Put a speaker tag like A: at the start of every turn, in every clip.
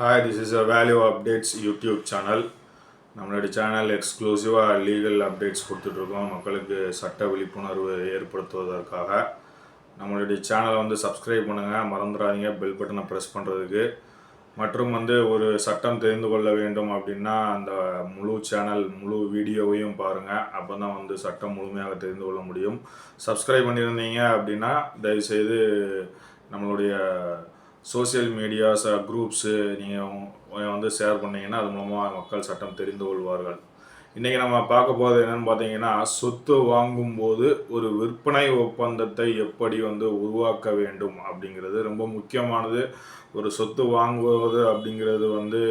A: Hi this is a value updates YouTube channel நம்மளுடைய channel எக்ஸ்க்ளூசிவாக legal updates கொடுத்துட்ருக்கோம். மக்களுக்கு சட்ட விழிப்புணர்வு ஏற்படுத்துவதற்காக. நம்மளுடைய சேனலை வந்து சப்ஸ்கிரைப் பண்ணுங்கள் மறந்துடாதீங்க. பெல் பட்டனை ப்ரெஸ் பண்ணுறதுக்கு மற்றும் வந்து ஒரு சட்டம் தெரிந்து கொள்ள வேண்டும் அப்படின்னா அந்த முழு சேனல் முழு வீடியோவையும் பாருங்கள் அப்போ தான் வந்து சட்டம் முழுமையாக தெரிந்து கொள்ள முடியும். சப்ஸ்கிரைப் பண்ணியிருந்தீங்க அப்படின்னா தயவுசெய்து நம்மளுடைய சோஷியல் மீடியாஸ் குரூப்ஸு நீங்கள் வந்து ஷேர் பண்ணிங்கன்னா அது மூலமாக மக்கள் சட்டம் தெரிந்து கொள்வார்கள். இன்றைக்கி நம்ம பார்க்க போகிறது என்னென்னு பார்த்தீங்கன்னா சொத்து வாங்கும்போது ஒரு விற்பனை ஒப்பந்தத்தை எப்படி வந்து உருவாக்க வேண்டும் அப்படிங்கிறது ரொம்ப முக்கியமானது. ஒரு சொத்து வாங்குவது அப்படிங்கிறது வந்து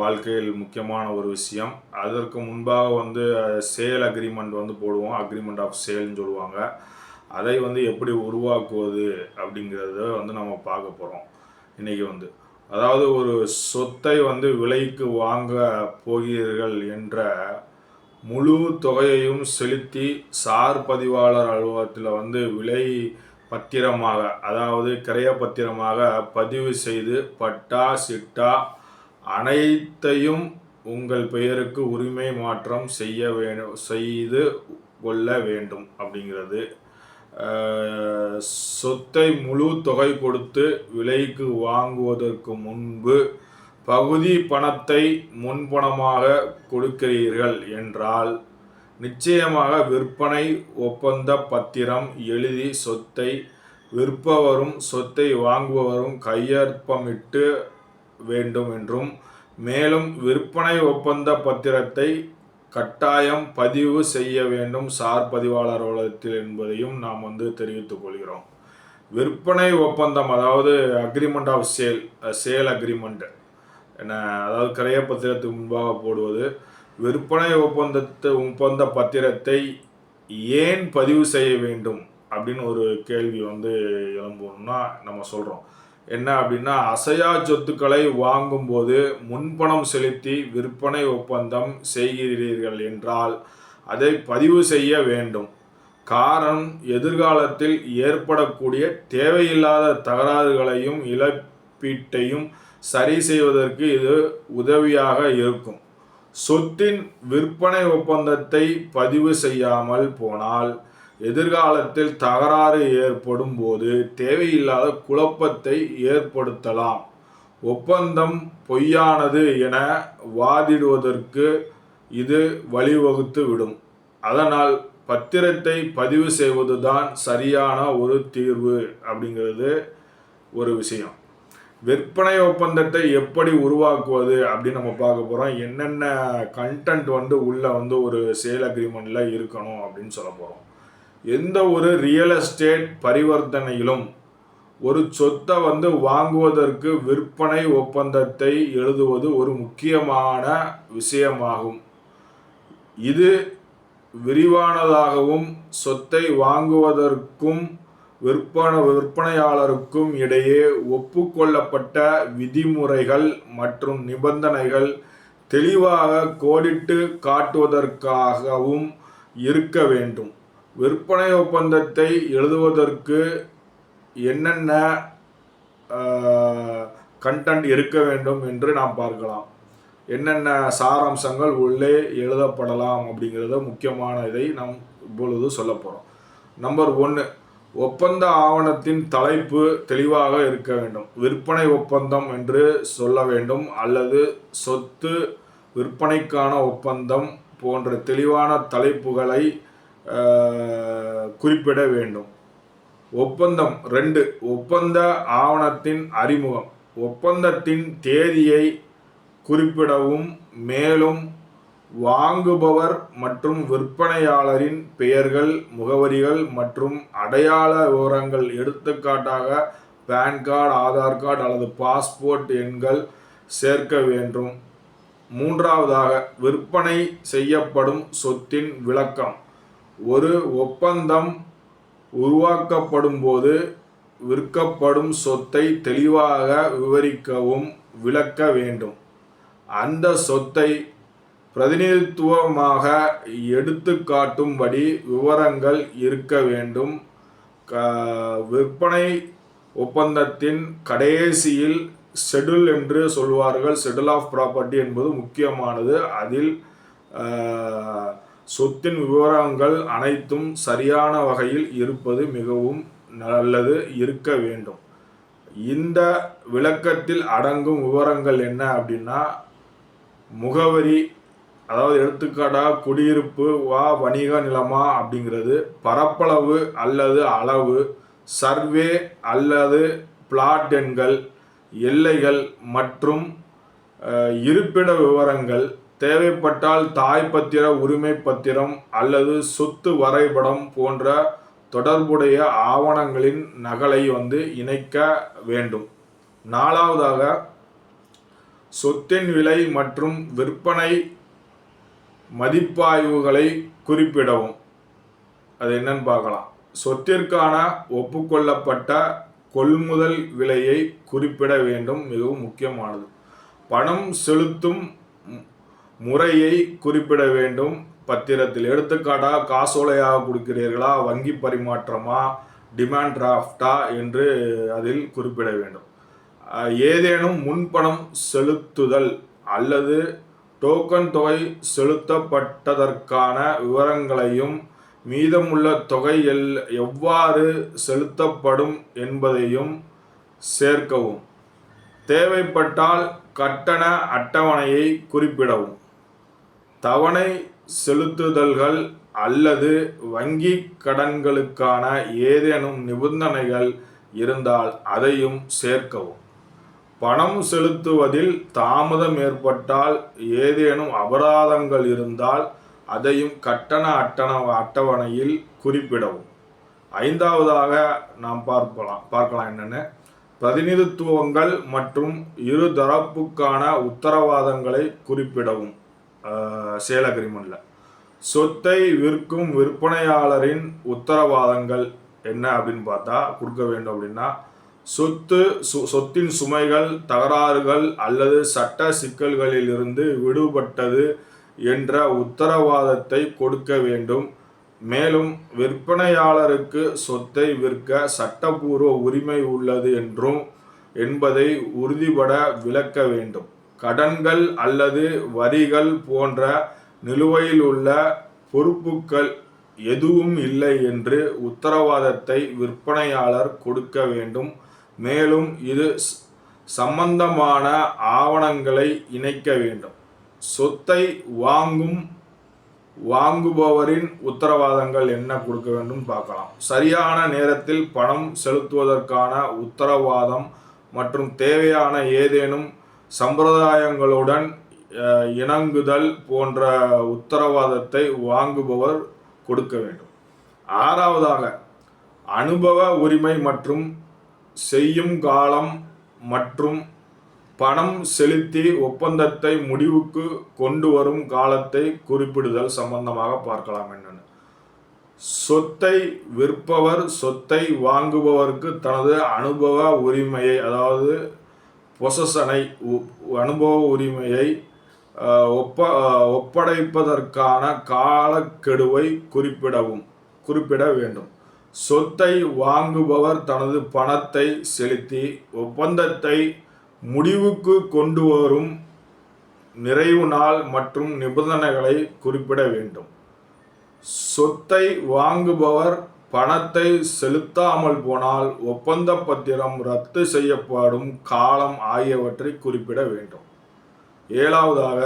A: வாழ்க்கையில் முக்கியமான ஒரு விஷயம். அதற்கு முன்பாக வந்து uh, சேல் அக்ரிமெண்ட் வந்து போடுவோம். அக்ரிமெண்ட் ஆஃப் சேல்னு சொல்லுவாங்க. அதை வந்து எப்படி உருவாக்குவது அப்படிங்கிறத வந்து நம்ம பார்க்க போகிறோம் இன்றைக்கி வந்து. அதாவது ஒரு சொத்தை வந்து விலைக்கு வாங்க போகிறீர்கள் என்ற முழு தொகையையும் செலுத்தி சார் பதிவாளர் அலுவலகத்தில் வந்து விலை பத்திரமாக அதாவது கிரைய பத்திரமாக பதிவு செய்து பட்டா சிட்டா அனைத்தையும் உங்கள் பெயருக்கு உரிமை மாற்றம் செய்ய வேண்டும் செய்து கொள்ள வேண்டும் அப்படிங்கிறது சொத்தை முழு தொகை கொடுத்து விலைக்கு வாங்குவதற்கு முன்பு பகுதி பணத்தை முன்பணமாக கொடுக்கிறீர்கள் என்றால் நிச்சயமாக விற்பனை ஒப்பந்த பத்திரம் எழுதி சொத்தை விற்பவரும் சொத்தை வாங்குபவரும் கையொப்பமிட்டு வேண்டும் என்றும் மேலும் விற்பனை ஒப்பந்த பத்திரத்தை கட்டாயம் பதிவு செய்ய வேண்டும் சார் பதிவாளர் அலுவலகத்தில் என்பதையும் நாம் வந்து தெரிவித்துக் கொள்கிறோம். விற்பனை ஒப்பந்தம் அதாவது agreement of sale sale agreement என்ன அதாவது கிரைய பத்திரத்துக்கு முன்பாக போடுவது. விற்பனை ஒப்பந்தத்தை ஒப்பந்த பத்திரத்தை ஏன் பதிவு செய்ய வேண்டும் அப்படின்னு ஒரு கேள்வி வந்து எழும்பும்னா நம்ம சொல்கிறோம் என்ன அப்படின்னா அசையா சொத்துக்களை வாங்கும்போது முன்பணம் செலுத்தி விற்பனை ஒப்பந்தம் செய்கிறீர்கள் என்றால் அதை பதிவு செய்ய வேண்டும். காரணம் எதிர்காலத்தில் ஏற்படக்கூடிய தேவையில்லாத தகராறுகளையும் இழப்பீட்டையும் சரி செய்வதற்கு இது உதவியாக இருக்கும். சொத்தின் விற்பனை ஒப்பந்தத்தை பதிவு செய்யாமல் போனால் எதிர்காலத்தில் தகராறு ஏற்படும் போது தேவையில்லாத குழப்பத்தை ஏற்படுத்தலாம். ஒப்பந்தம் பொய்யானது என வாதிடுவதற்கு இது வழிவகுத்து விடும். அதனால் பத்திரத்தை பதிவு செய்வதுதான் சரியான ஒரு தீர்வு அப்படிங்கிறது ஒரு விஷயம். விற்பனை ஒப்பந்தத்தை எப்படி உருவாக்குவது அப்படின்னு நம்ம பார்க்க போகிறோம் என்னென்ன கண்டென்ட் வந்து உள்ளே வந்து ஒரு சேல் அக்ரிமெண்ட்டில் இருக்கணும் அப்படின்னு சொல்ல போகிறோம் எந்த ஒரு ரியல் எஸ்டேட் பரிவர்த்தனையிலும் ஒரு சொத்தை வந்து வாங்குவதற்கு விற்பனை ஒப்பந்தத்தை எழுதுவது ஒரு முக்கியமான விஷயமாகும். இது விரிவானதாகவும் சொத்தை வாங்குவதற்கும் விற்பனை விற்பனையாளருக்கும் இடையே ஒப்புக்கொள்ளப்பட்ட விதிமுறைகள் மற்றும் நிபந்தனைகள் தெளிவாக கோடிட்டு காட்டுவதற்காகவும் இருக்க வேண்டும். விற்பனை ஒப்பந்தத்தை எழுதுவதற்கு என்னென்ன கண்டென்ட் இருக்க வேண்டும் என்று நாம் பார்க்கலாம். என்னென்ன சாராம்சங்கள் உள்ளே எழுதப்படலாம் அப்படிங்கிறத முக்கியமான இதை நாம் இப்பொழுது சொல்ல போகிறோம் நம்பர் ஒன்று ஒப்பந்த ஆவணத்தின் தலைப்பு தெளிவாக இருக்க வேண்டும். விற்பனை ஒப்பந்தம் என்று சொல்ல வேண்டும் அல்லது சொத்து விற்பனைக்கான ஒப்பந்தம் போன்ற தெளிவான தலைப்புகளை குறிப்பிட வேண்டும். ஒப்பந்தம் ரெண்டு. ஒப்பந்த ஆவணத்தின் அறிமுகம். ஒப்பந்தத்தின் தேதியை குறிப்பிடவும் மேலும் வாங்குபவர் மற்றும் விற்பனையாளரின் பெயர்கள் முகவரிகள் மற்றும் அடையாள விவரங்கள் எடுத்துக்காட்டாக பேன் கார்டு ஆதார் கார்டு அல்லது பாஸ்போர்ட் எண்கள் சேர்க்க வேண்டும். மூன்றாவதாக விற்பனை செய்யப்படும் சொத்தின் விளக்கம். ஒரு ஒப்பந்தம் உருவாக்கப்படும் போது விற்கப்படும் சொத்தை தெளிவாக விவரிக்கவும் விளக்க வேண்டும். அந்த சொத்தை பிரதிநிதித்துவமாக எடுத்து காட்டும்படி விவரங்கள் இருக்க வேண்டும். விற்பனை ஒப்பந்தத்தின் கடைசியில் ஷெட்யூல் என்று சொல்வார்கள். ஷெட்யூல் ஆஃப் ப்ராப்பர்ட்டி என்பது முக்கியமானது. அதில் சொத்தின் விவரங்கள் அனைத்தும் சரியான வகையில் இருப்பது மிகவும் நல்லது இருக்க வேண்டும். இந்த விளக்கத்தில் அடங்கும் விவரங்கள் என்ன அப்படின்னா முகவரி அதாவது எடுத்துக்காட்டாக குடியிருப்பு வா வணிக நிலமா அப்படிங்கிறது பரப்பளவு அல்லது அளவு சர்வே அல்லது பிளாட் எண்கள் எல்லைகள் மற்றும் இருப்பிட விவரங்கள் தேவைப்பட்டால் தாய் பத்திர உரிமை பத்திரம் அல்லது சொத்து வரைபடம் போன்ற தொடர்புடைய ஆவணங்களின் நகலை வந்து இணைக்க வேண்டும். நாலாவதாக சொத்தின் விலை மற்றும் விற்பனை மதிப்பாய்வுகளை குறிப்பிடவும். அது என்னன்னு பார்க்கலாம். சொத்திற்கான ஒப்புக்கொள்ளப்பட்ட கொள்முதல் விலையை குறிப்பிட வேண்டும். மிகவும் முக்கியமானது. பணம் செலுத்தும் முறையை குறிப்பிட வேண்டும். பத்திரத்தில் எடுத்துக்காட்டாக காசோலையாக கொடுக்கிறீர்களா வங்கி பரிமாற்றமா டிமாண்ட் டிராஃப்டா என்று அதில் குறிப்பிட வேண்டும். ஏதேனும் முன்பணம் செலுத்துதல் அல்லது டோக்கன் தொகை செலுத்தப்பட்டதற்கான விவரங்களையும் மீதமுள்ள தொகை எல் எவ்வாறு செலுத்தப்படும் என்பதையும் சேர்க்கவும். தேவைப்பட்டால் கட்டண அட்டவணையை குறிப்பிடவும். தவணை செலுத்துதல்கள் அல்லது வங்கி கடன்களுக்கான ஏதேனும் நிபந்தனைகள் இருந்தால் அதையும் சேர்க்கவும். பணம் செலுத்துவதில் தாமதம் ஏற்பட்டால் ஏதேனும் அபராதங்கள் இருந்தால் அதையும் கட்டண அட்டண அட்டவணையில் குறிப்பிடவும். ஐந்தாவதாக நாம் பார்க்கலாம் பார்க்கலாம் என்னென்ன. பிரதிநிதித்துவங்கள் மற்றும் இரு தரப்புக்கான உத்தரவாதங்களை குறிப்பிடவும். சேல் அக்ரிமெண்ட்ல. சொத்தை விற்கும் விற்பனையாளரின் உத்தரவாதங்கள் என்ன அப்படின்னு பார்த்தா கொடுக்க வேண்டும் அப்படின்னா சொத்து சு- சொத்தின் சுமைகள் தகராறுகள் அல்லது சட்ட சிக்கல்களிலிருந்து விடுபட்டது என்ற உத்தரவாதத்தை கொடுக்க வேண்டும். மேலும் விற்பனையாளருக்கு சொத்தை விற்க சட்டபூர்வ உரிமை உள்ளது என்றும் என்பதை உறுதிபட விளக்க வேண்டும். கடன்கள் அல்லது வரிகள் போன்ற நிலுவையில் உள்ள பொறுப்புக்கள் எதுவும் இல்லை என்று உத்தரவாதத்தை விற்பனையாளர் கொடுக்க வேண்டும். மேலும் இது ஸ்- சம்பந்தமான ஆவணங்களை இணைக்க வேண்டும். சொத்தை வாங்கும் வாங்குபவரின் உத்தரவாதங்கள் என்ன கொடுக்க வேண்டும் பார்க்கலாம். சரியான நேரத்தில் பணம் செலுத்துவதற்கான உத்தரவாதம் மற்றும் தேவையான ஏதேனும் சம்பிரதாயங்களுடன் இணங்குதல் போன்ற உத்தரவாதத்தை வாங்குபவர் கொடுக்க வேண்டும். ஆறாவதாக அனுபவ உரிமை மற்றும் செய்யும் காலம் மற்றும் பணம் செலுத்தி ஒப்பந்தத்தை முடிவுக்கு கொண்டு வரும் காலத்தை குறிப்பிடுதல் சம்பந்தமாக பார்க்கலாம் என்னன்னு. சொத்தை விற்பவர் சொத்தை வாங்குபவருக்கு தனது அனுபவ உரிமையை அதாவது பொசசனை அனுபவ உரிமையை ஒப்ப ஒப்படைப்பதற்கான காலக்கெடுவை குறிப்பிடவும் குறிப்பிட வேண்டும். சொத்தை வாங்குபவர் தனது பணத்தை செலுத்தி ஒப்பந்தத்தை முடிவுக்கு கொண்டு வரும் நிறைவு நாள் மற்றும் நிபந்தனைகளை குறிப்பிட வேண்டும். சொத்தை வாங்குபவர் பணத்தை செலுத்தாமல் போனால் ஒப்பந்த பத்திரம் ரத்து செய்யப்படும் காலம் ஆகியவற்றை குறிப்பிட வேண்டும். ஏழாவதாக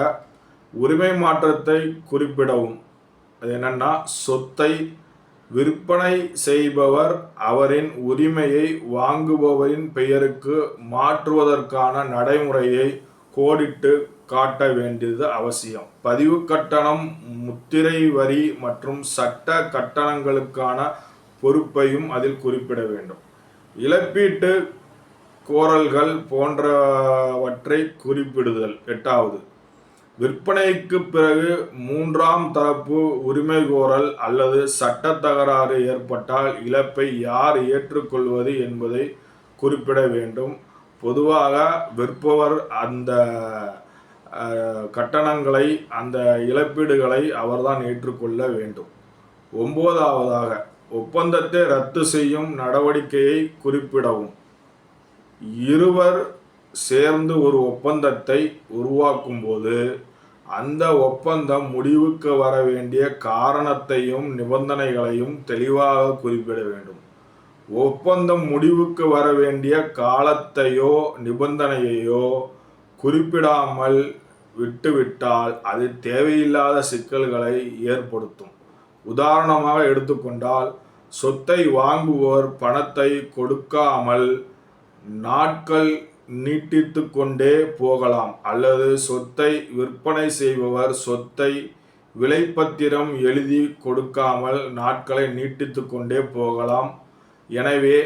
A: உரிமை மாற்றத்தை குறிப்பிடவும். அது என்னன்னா சொத்தை விற்பனை செய்பவர் அவரின் உரிமையை வாங்குபவரின் பெயருக்கு மாற்றுவதற்கான நடைமுறையை கோடிட்டு காட்ட வேண்டியது அவசியம். பதிவு கட்டணம் முத்திரை வரி மற்றும் சட்ட கட்டணங்களுக்கான பொறுப்பையும் அதில் குறிப்பிட வேண்டும். இழப்பீட்டு கோரல்கள் போன்றவற்றை குறிப்பிடுதல். எட்டாவது விற்பனைக்கு பிறகு மூன்றாம் தரப்பு உரிமை கோரல் அல்லது சட்ட தகராறு ஏற்பட்டால் இழப்பை யார் ஏற்றுக்கொள்வது என்பதை குறிப்பிட வேண்டும். பொதுவாக விற்பவர் அந்த கட்டணங்களை அந்த இழப்பீடுகளை அவர்தான் ஏற்றுக்கொள்ள வேண்டும். ஒன்பதாவதாக ஒப்பந்தத்தை ரத்து செய்யும் நடவடிக்கையை குறிப்பிடவும். இருவர் சேர்ந்து ஒரு ஒப்பந்தத்தை உருவாக்கும் போது அந்த ஒப்பந்தம் முடிவுக்கு வர வேண்டிய காரணத்தையும் நிபந்தனைகளையும் தெளிவாக குறிப்பிட வேண்டும். ஒப்பந்தம் முடிவுக்கு வர வேண்டிய காலத்தையோ நிபந்தனையையோ குறிப்பிடாமல் விட்டுவிட்டால் அது தேவையில்லாத சிக்கல்களை ஏற்படுத்தும். உதாரணமாக எடுத்துக்கொண்டால் சொத்தை வாங்குவோர் பணத்தை கொடுக்காமல் நாட்கள் நீட்டித்து கொண்டே போகலாம். அல்லது சொத்தை விற்பனை செய்பவர் சொத்தை விலைப்பத்திரம் எழுதி கொடுக்காமல் நாட்களை நீட்டித்து கொண்டே போகலாம். எனவே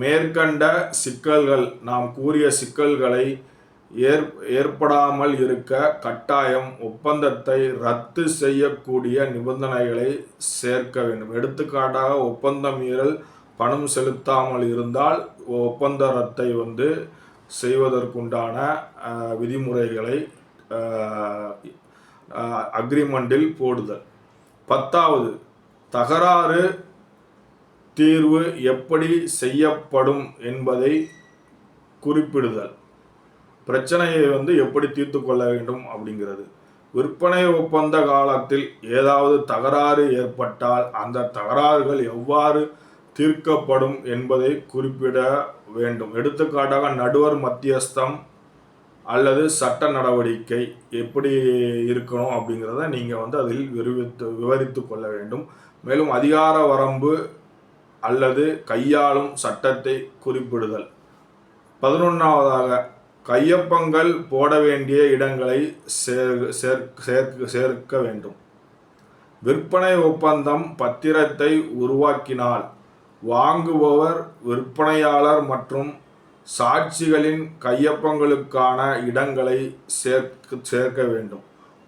A: மேற்கண்ட சிக்கல்கள் நாம் கூறிய சிக்கல்களை ஏற் ஏற்படாமல் இருக்க கட்டாயம் ஒப்பந்தத்தை ரத்து செய்யக்கூடிய நிபந்தனைகளை சேர்க்க வேண்டும். எடுத்துக்காட்டாக ஒப்பந்த மீறல் பணம் செலுத்தாமல் இருந்தால் ஒப்பந்த ரத்தை வந்து செய்வதற்குண்டான விதிமுறைகளை அக்ரிமெண்டில் போடுதல். பத்தாவது தகராறு தீர்வு எப்படி செய்யப்படும் என்பதை குறிப்பிடுதல். பிரச்சனையை வந்து எப்படி தீர்த்து கொள்ள வேண்டும் அப்படிங்கிறது. விற்பனை ஒப்பந்த காலத்தில் ஏதாவது தகராறு ஏற்பட்டால் அந்த தகராறுகள் எவ்வாறு தீர்க்கப்படும் என்பதை குறிப்பிட வேண்டும். எடுத்துக்காட்டாக நடுவர் மத்தியஸ்தம் அல்லது சட்ட நடவடிக்கை எப்படி இருக்கணும் அப்படிங்கிறத நீங்கள் வந்து அதில் விரிவித்து விவரித்து கொள்ள வேண்டும். மேலும் அதிகார வரம்பு அல்லது கையாளும் சட்டத்தை குறிப்பிடுதல். பதினொன்றாவதாக கையொப்பங்கள் போட வேண்டிய இடங்களை சேர்க்க சேர்க்க வேண்டும். விற்பனை ஒப்பந்தம் பத்திரத்தை உருவாக்கினால் வாங்குபவர் விற்பனையாளர் மற்றும் சாட்சிகளின் கையொப்பங்களுக்கான இடங்களை சேர்க்க சேர்க்க வேண்டும்.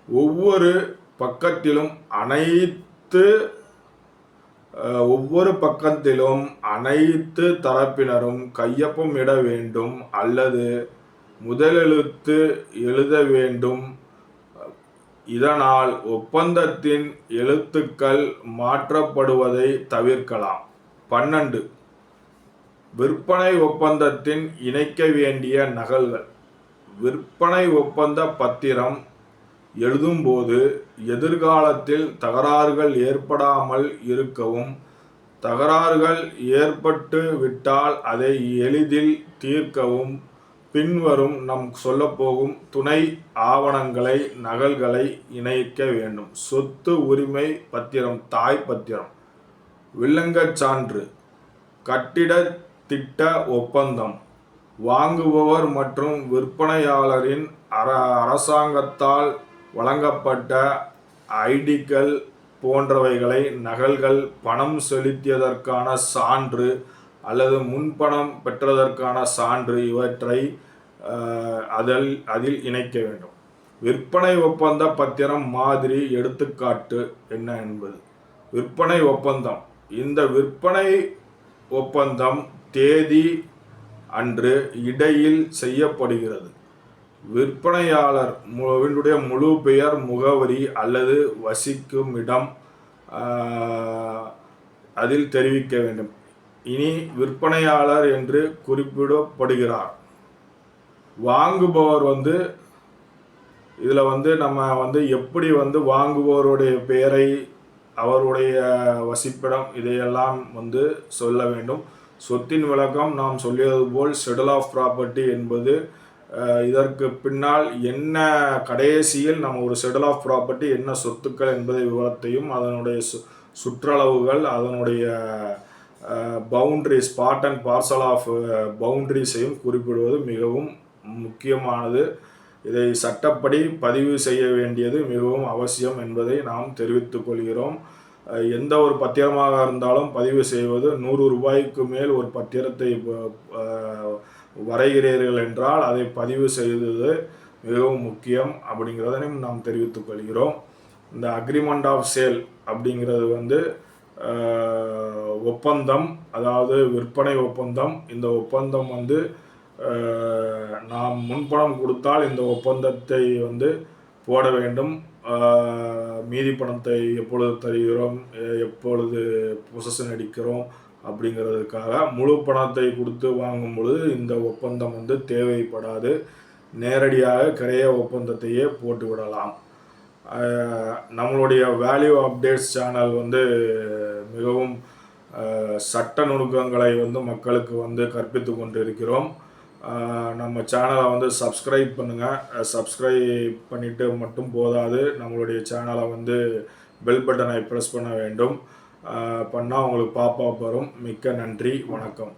A: ஒவ்வொரு பக்கத்திலும் அனைத்து ஒவ்வொரு பக்கத்திலும் அனைத்து தரப்பினரும் கையொப்பம் இட வேண்டும் அல்லது முதலெழுத்து எழுத வேண்டும். இதனால் ஒப்பந்தத்தின் எழுத்துக்கள் மாற்றப்படுவதை தவிர்க்கலாம். பன்னெண்டு. விற்பனை ஒப்பந்தத்தின் இணைக்க வேண்டிய நகல்கள். விற்பனை ஒப்பந்த பத்திரம் எழுதும்போது எதிர்காலத்தில் தகராறுகள் ஏற்படாமல் இருக்கவும் தகராறுகள் ஏற்பட்டு விட்டால் அதை எளிதில் தீர்க்கவும் பின்வரும் நம் சொல்லப்போகும் துணை ஆவணங்களை நகல்களை இணைக்க வேண்டும். சொத்து உரிமை பத்திரம் தாய் பத்திரம். வில்லங்கச் சான்று. கட்டிட திட்ட ஒப்பந்தம். வாங்குபவர் மற்றும் விற்பனையாளரின் அர அரசாங்கத்தால் வழங்கப்பட்ட ஐடிக்கள் போன்றவைகளை நகல்கள் பணம் செலுத்தியதற்கான சான்று அல்லது முன்பணம் பெற்றதற்கான சான்று இவற்றை அதில் அதில் இணைக்க வேண்டும். விற்பனை ஒப்பந்த பத்திரம் மாதிரி எடுத்துக்காட்டு என்ன என்பது? விற்பனை ஒப்பந்தம். இந்த விற்பனை ஒப்பந்தம் தேதி அன்று இடையில் செய்யப்படுகிறது. விற்பனையாளர் முழுடைய முழு பெயர் முகவரி அல்லது வசிக்கும் இடம் அதில் தெரிவிக்க வேண்டும். இனி விற்பனையாளர் என்று குறிப்பிடப்படுகிறார். வாங்குபவர் வந்து இதில் வந்து நம்ம வந்து எப்படி வந்து வாங்குபவருடைய பெயரை அவருடைய வசிப்பிடம் இதையெல்லாம் வந்து சொல்ல வேண்டும். சொத்தின் விளக்கம் நாம் சொல்லியது போல் செடல் ஆஃப் ப்ராப்பர்ட்டி என்பது இதற்கு பின்னால் என்ன கடைசியில் நம்ம ஒரு செடல் ஆஃப் ப்ராப்பர்ட்டி என்ன சொத்துக்கள் என்பதை விவரத்தையும் அதனுடைய சு சுற்றளவுகள் அதனுடைய boundaries part and parcel of பவுண்ட்ரிஸையும் குறிப்பிடுவது மிகவும் முக்கியமானது. இதை சட்டப்படி பதிவு செய்ய வேண்டியது மிகவும் அவசியம் என்பதை நாம் தெரிவித்துக் கொள்கிறோம். எந்த ஒரு பத்திரமாக இருந்தாலும் பதிவு செய்வது நூறு ரூபாய்க்கு மேல் ஒரு பத்திரத்தை வரைகிறீர்கள் என்றால் அதை பதிவு செய்வது மிகவும் முக்கியம் அப்படிங்கிறதையும் நாம் தெரிவித்துக் கொள்கிறோம். இந்த அக்ரிமெண்ட் ஆஃப் சேல் அப்படிங்கிறது வந்து ஒப்பந்தம் அதாவது விற்பனை ஒப்பந்தம். இந்த ஒப்பந்தம் வந்து நாம் முன்பணம் கொடுத்தால் இந்த ஒப்பந்தத்தை வந்து போட வேண்டும். மீதி பணத்தை எப்பொழுது தருகிறோம் எப்பொழுது பொசஷன் அடிக்கிறோம் அப்படிங்கிறதுக்காக முழு பணத்தை கொடுத்து வாங்கும் பொழுது இந்த ஒப்பந்தம் வந்து தேவைப்படாது. நேரடியாக கிரைய ஒப்பந்தத்தையே போட்டு விடலாம் நம்மளுடைய வேல்யூ அப்டேட்ஸ் சேனல் வந்து மிகவும் சட்ட நுணுக்கங்களை வந்து மக்களுக்கு வந்து கற்பித்து கொண்டு இருக்கிறோம் நம்ம சேனலை வந்து சப்ஸ்கிரைப் பண்ணுங்கள் சப்ஸ்கிரைப் பண்ணிட்டு மட்டும் போதாது நம்மளுடைய சேனலை வந்து பெல் பட்டனை ப்ரெஸ் பண்ண வேண்டும். பண்ணால் உங்களுக்கு பாப்பா வரும். மிக்க நன்றி. வணக்கம்.